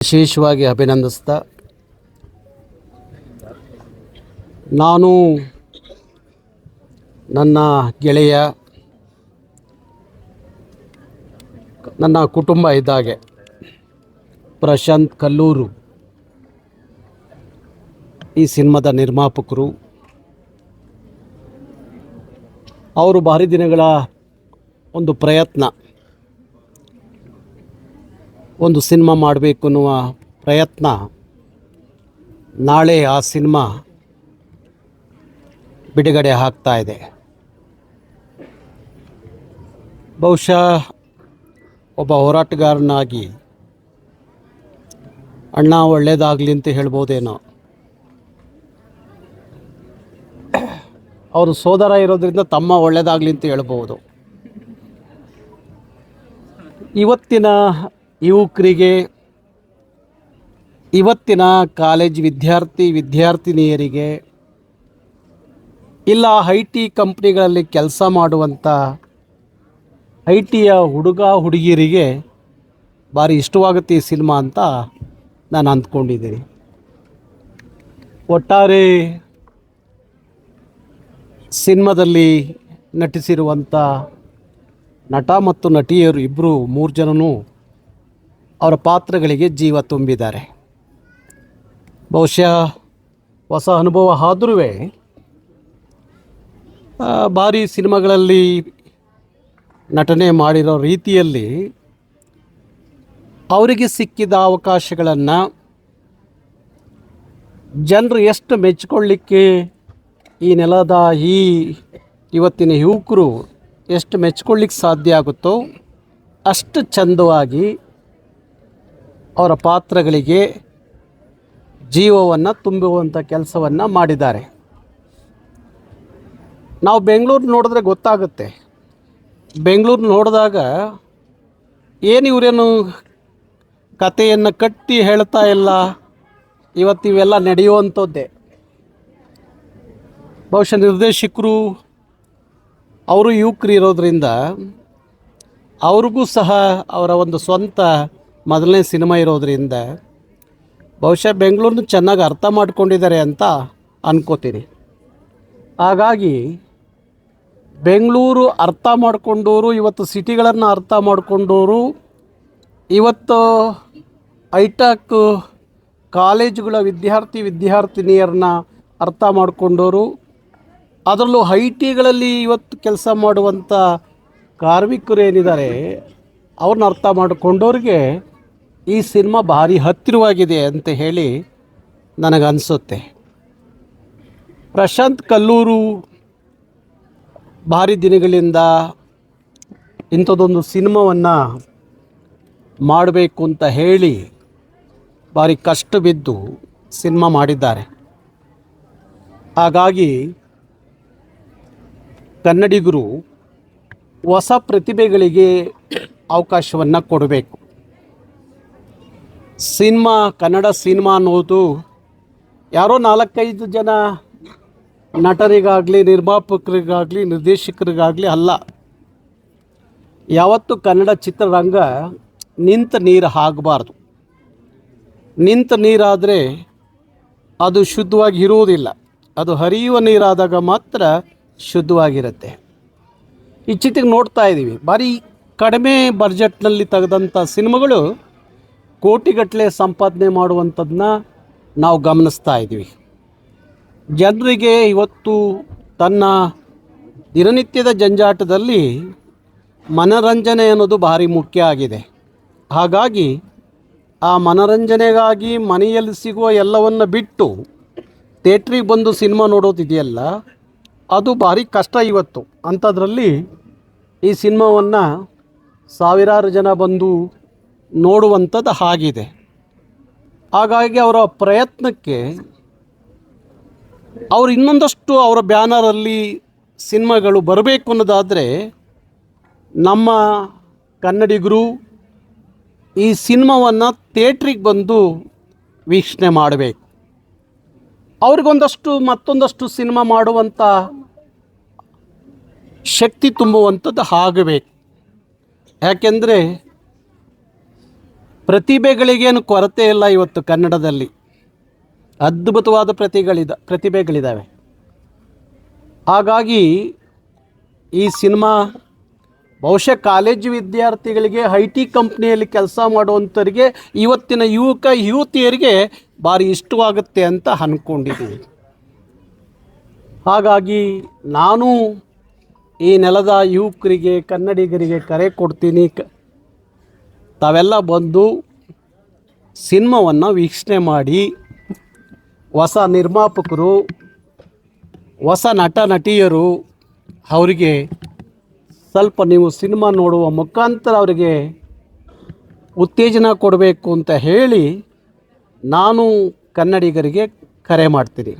ವಿಶೇಷವಾಗಿ ಅಭಿನಂದಿಸ್ತಾ ನಾನು ನನ್ನ ಗೆಳೆಯ, ನನ್ನ ಕುಟುಂಬ ಇದ್ದಾಗೆ ಪ್ರಶಾಂತ್ ಕಲ್ಲೂರು ಈ ಸಿನಿಮಾದ ನಿರ್ಮಾಪಕರು. ಅವರು ಭಾರಿ ದಿನಗಳ ಒಂದು ಪ್ರಯತ್ನ. ಒಂದು ಸಿನಿಮಾ ಮಾಡಬೇಕು ಅನ್ನುವ ಪ್ರಯತ್ನ ನಾಳೆ ಆ ಸಿನಿಮಾ ಬಿಡುಗಡೆ ಆಗ್ತಾ ಇದೆ. ಬಹುಶಃ ಒಬ್ಬ ಹೋರಾಟಗಾರನಾಗಿ ಅಣ್ಣ ಒಳ್ಳೆಯದಾಗಲಿ ಅಂತ ಹೇಳ್ಬೋದೇನೋ. ಅವರು ಸೋದರ ಇರೋದ್ರಿಂದ ತಮ್ಮ ಒಳ್ಳೆಯದಾಗಲಿ ಅಂತ ಹೇಳ್ಬೋದು. ಇವತ್ತಿನ ಯುವಕರಿಗೆ ಇವತ್ತಿನ ಕಾಲೇಜ್ ವಿದ್ಯಾರ್ಥಿ ವಿದ್ಯಾರ್ಥಿನಿಯರಿಗೆ ಇಲ್ಲ ಐ ಟಿ ಕಂಪ್ನಿಗಳಲ್ಲಿ ಕೆಲಸ ಮಾಡುವಂಥ ಐ ಟಿಯ ಹುಡುಗ ಹುಡುಗಿಯರಿಗೆ ಭಾರಿ ಇಷ್ಟವಾಗುತ್ತೆ ಈ ಸಿನಿಮಾ ಅಂತ ನಾನು ಅಂದ್ಕೊಂಡಿದ್ದೀನಿ. ಒಟ್ಟಾರೆ ಸಿನಿಮಾದಲ್ಲಿ ನಟಿಸಿರುವಂಥ ನಟ ಮತ್ತು ನಟಿಯರು ಇಬ್ಬರು ಮೂರು ಜನನೂ ಅವರ ಪಾತ್ರಗಳಿಗೆ ಜೀವ ತುಂಬಿದ್ದಾರೆ. ಬಹುಶಃ ಹೊಸ ಅನುಭವ ಆದ್ರೂ ಭಾರಿ ಸಿನಿಮಾಗಳಲ್ಲಿ ನಟನೆ ಮಾಡಿರೋ ರೀತಿಯಲ್ಲಿ ಅವರಿಗೆ ಸಿಕ್ಕಿದ ಅವಕಾಶಗಳನ್ನು ಜನರು ಎಷ್ಟು ಮೆಚ್ಚಿಕೊಳ್ಳಿಕ್ಕೆ ಈ ನೆಲದ ಈ ಇವತ್ತಿನ ಯುವಕರು ಎಷ್ಟು ಮೆಚ್ಕೊಳ್ಳಿಕ್ಕೆ ಸಾಧ್ಯ ಆಗುತ್ತೋ ಅಷ್ಟು ಚಂದವಾಗಿ ಅವರ ಪಾತ್ರಗಳಿಗೆ ಜೀವವನ್ನು ತುಂಬುವಂಥ ಕೆಲಸವನ್ನು ಮಾಡಿದ್ದಾರೆ. ನಾವು ಬೆಂಗಳೂರು ನೋಡಿದ್ರೆ ಗೊತ್ತಾಗುತ್ತೆ. ಬೆಂಗಳೂರು ನೋಡಿದಾಗ ಏನು ಇವರೇನು ಕಥೆಯನ್ನು ಕಟ್ಟಿ ಹೇಳ್ತಾ ಇಲ್ಲ? ಇವತ್ತು ಇವೆಲ್ಲ ನಡೆಯುವಂಥದ್ದೇ. ಬಹುಶಃ ನಿರ್ದೇಶಕರು, ಅವರು ಯುವಕರು ಇರೋದರಿಂದ ಅವ್ರಿಗೂ ಸಹ ಅವರ ಒಂದು ಸ್ವಂತ ಮೊದಲನೇ ಸಿನಿಮಾ ಇರೋದರಿಂದ ಬಹುಶಃ ಬೆಂಗಳೂರನ್ನ ಚೆನ್ನಾಗಿ ಅರ್ಥ ಮಾಡ್ಕೊಂಡಿದ್ದಾರೆ ಅಂತ ಅನ್ಕೋತೀನಿ. ಹಾಗಾಗಿ ಬೆಂಗಳೂರು ಅರ್ಥ ಮಾಡ್ಕೊಂಡವರು ಇವತ್ತು ಸಿಟಿಗಳನ್ನು ಅರ್ಥ ಮಾಡಿಕೊಂಡವರು ಇವತ್ತು ಐಟಕ್ ಕಾಲೇಜುಗಳ ವಿದ್ಯಾರ್ಥಿ ವಿದ್ಯಾರ್ಥಿನಿಯರನ್ನ ಅರ್ಥ ಮಾಡಿಕೊಂಡವರು ಅದರಲ್ಲೂ ಐ ಟಿಗಳಲ್ಲಿ ಇವತ್ತು ಕೆಲಸ ಮಾಡುವಂಥ ಕಾರ್ಮಿಕರು ಏನಿದ್ದಾರೆ, ಅವ್ರನ್ನ ಅರ್ಥ ಮಾಡಿಕೊಂಡವ್ರಿಗೆ ಈ ಸಿನಿಮಾ ಭಾರಿ ಹತ್ತಿರವಾಗಿದೆ ಅಂತ ಹೇಳಿ ನನಗನ್ಸುತ್ತೆ. ಪ್ರಶಾಂತ್ ಕಲ್ಲೂರು ಭಾರಿ ದಿನಗಳಿಂದ ಇಂಥದ್ದೊಂದು ಸಿನಿಮಾವನ್ನು ಮಾಡಬೇಕು ಅಂತ ಹೇಳಿ ಭಾರಿ ಕಷ್ಟ ಬಿದ್ದು ಸಿನಿಮಾ ಮಾಡಿದ್ದಾರೆ. ಹಾಗಾಗಿ ಕನ್ನಡಿಗರು ಹೊಸ ಪ್ರತಿಭೆಗಳಿಗೆ ಅವಕಾಶವನ್ನು ಕೊಡಬೇಕು. ಸಿನಿಮಾ, ಕನ್ನಡ ಸಿನಿಮಾ ಅನ್ನೋದು ಯಾರೋ ನಾಲ್ಕೈದು ಜನ ನಟರಿಗಾಗಲಿ, ನಿರ್ಮಾಪಕರಿಗಾಗಲಿ, ನಿರ್ದೇಶಕರಿಗಾಗಲಿ ಅಲ್ಲ. ಯಾವತ್ತು ಕನ್ನಡ ಚಿತ್ರರಂಗ ನಿಂತ ನೀರು ಆಗಬಾರ್ದು ನಿಂತ ನೀರಾದರೆ ಅದು ಶುದ್ಧವಾಗಿ ಇರುವುದಿಲ್ಲ ಅದು ಹರಿಯುವ ನೀರಾದಾಗ ಮಾತ್ರ ಶುದ್ಧವಾಗಿರುತ್ತೆ. ಇಚ್ಚಿತಿಗೆ ನೋಡ್ತಾ ಇದ್ದೀವಿ ಭಾರಿ ಕಡಿಮೆ ಬಜೆಟ್ನಲ್ಲಿ ತೆಗೆದಂಥ ಸಿನಿಮಾಗಳು ಕೋಟಿಗಟ್ಟಲೆ ಸಂಪಾದನೆ ಮಾಡುವಂಥದ್ದನ್ನ ನಾವು ಗಮನಿಸ್ತಾ ಇದ್ದೀವಿ. ಜನರಿಗೆ ಇವತ್ತು ತನ್ನ ದಿನನಿತ್ಯದ ಜಂಜಾಟದಲ್ಲಿ ಮನರಂಜನೆ ಅನ್ನೋದು ಭಾರಿ ಮುಖ್ಯ ಆಗಿದೆ. ಹಾಗಾಗಿ ಆ ಮನರಂಜನೆಗಾಗಿ ಮನೆಯಲ್ಲಿ ಸಿಗುವ ಎಲ್ಲವನ್ನು ಬಿಟ್ಟು ಥಿಯೇಟ್ರಿಗೆ ಬಂದು ಸಿನಿಮಾ ನೋಡೋದಿದೆಯಲ್ಲ, ಅದು ಭಾರಿ ಕಷ್ಟ ಇವತ್ತು. ಅಂಥದ್ರಲ್ಲಿ ಈ ಸಿನಿಮಾವನ್ನು ಸಾವಿರಾರು ಜನ ಬಂದು ನೋಡುವಂಥದ್ದು ಆಗಿದೆ ಹಾಗಾಗಿ ಅವರ ಪ್ರಯತ್ನಕ್ಕೆ ಅವರು ಇನ್ನೊಂದಷ್ಟು ಅವರ ಬ್ಯಾನರಲ್ಲಿ ಸಿನಿಮಾಗಳು ಬರಬೇಕು ಅನ್ನೋದಾದರೆ ನಮ್ಮ ಕನ್ನಡಿಗರು ಈ ಸಿನಿಮಾವನ್ನು ಥಿಯೇಟ್ರಿಗೆ ಬಂದು ವೀಕ್ಷಣೆ ಮಾಡಬೇಕು. ಅವ್ರಿಗೊಂದಷ್ಟು ಮತ್ತೊಂದಷ್ಟು ಸಿನಿಮಾ ಮಾಡುವಂಥ ಶಕ್ತಿ ತುಂಬುವಂಥದ್ದು ಆಗಬೇಕು. ಯಾಕೆಂದರೆ ಪ್ರತಿಭೆಗಳಿಗೇನು ಕೊರತೆ ಇಲ್ಲ ಇವತ್ತು ಕನ್ನಡದಲ್ಲಿ. ಅದ್ಭುತವಾದ ಪ್ರತಿಗಳಿದ ಪ್ರತಿಭೆಗಳಿದ್ದಾವೆ ಹಾಗಾಗಿ ಈ ಸಿನಿಮಾ ಬಹುಶಃ ಕಾಲೇಜು ವಿದ್ಯಾರ್ಥಿಗಳಿಗೆ, ಐ ಟಿ ಕಂಪ್ನಿಯಲ್ಲಿ ಕೆಲಸ ಮಾಡುವಂಥವ್ರಿಗೆ ಇವತ್ತಿನ ಯುವಕ, ಯುವತಿಯರಿಗೆ ಭಾರಿ ಇಷ್ಟವಾಗುತ್ತೆ ಅಂತ ಅಂದ್ಕೊಂಡಿದ್ದೀನಿ ಹಾಗಾಗಿ ನಾನು ಈ ನೆಲದ ಯುವಕರಿಗೆ, ಕನ್ನಡಿಗರಿಗೆ ಕರೆ ಕೊಡ್ತೀನಿ. ಕ ತಾವೆಲ್ಲ ಬಂದು ಸಿನಿಮಾವನ್ನು ವೀಕ್ಷಣೆ ಮಾಡಿ ಹೊಸ ನಿರ್ಮಾಪಕರು, ಹೊಸ ನಟ, ನಟಿಯರು ಅವರಿಗೆ ಸ್ವಲ್ಪ ನೀವು ಸಿನಿಮಾ ನೋಡುವ ಮುಖಾಂತರ ಅವರಿಗೆ ಉತ್ತೇಜನ ಕೊಡಬೇಕು ಅಂತ ಹೇಳಿ ನಾನು ಕನ್ನಡಿಗರಿಗೆ ಕರೆ ಮಾಡ್ತೀನಿ.